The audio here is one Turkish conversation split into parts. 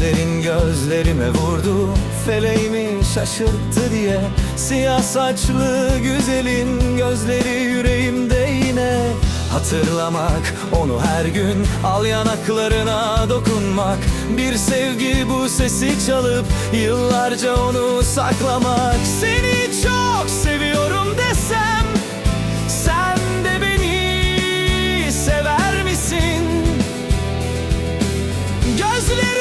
Gözlerin gözlerime vurdu. Feleğimi şaşırttı diye Siyah saçlı güzelin gözleri yüreğimde yine. Hatırlamak onu her gün Al yanaklarına dokunmak. Bir sevgi bu sesi çalıp Yıllarca onu saklamak. Seni çok seviyorum desem Sen de beni sever misin? Gözler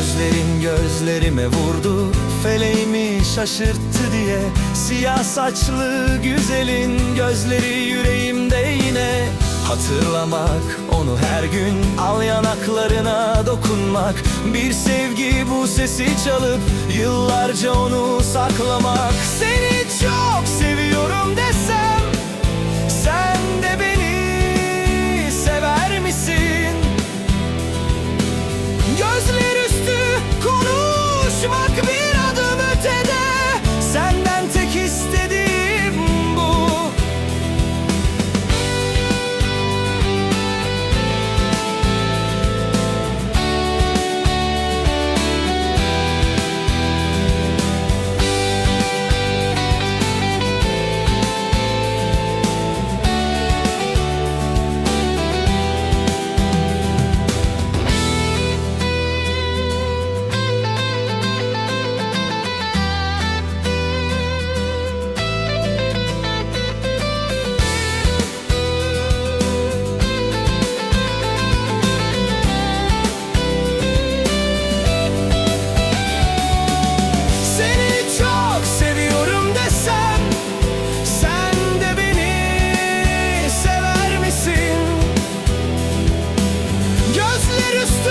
Gözlerin gözlerime vurdu. Feleğimi şaşırttı diye. Siyah saçlı güzelin gözleri yüreğimde yine. Hatırlamak onu her gün Al yanaklarına dokunmak. Bir sevgi bu sesi çalıp Yıllarca onu saklamak. Seni konuşmak bir beni sever misin? Gözler üstü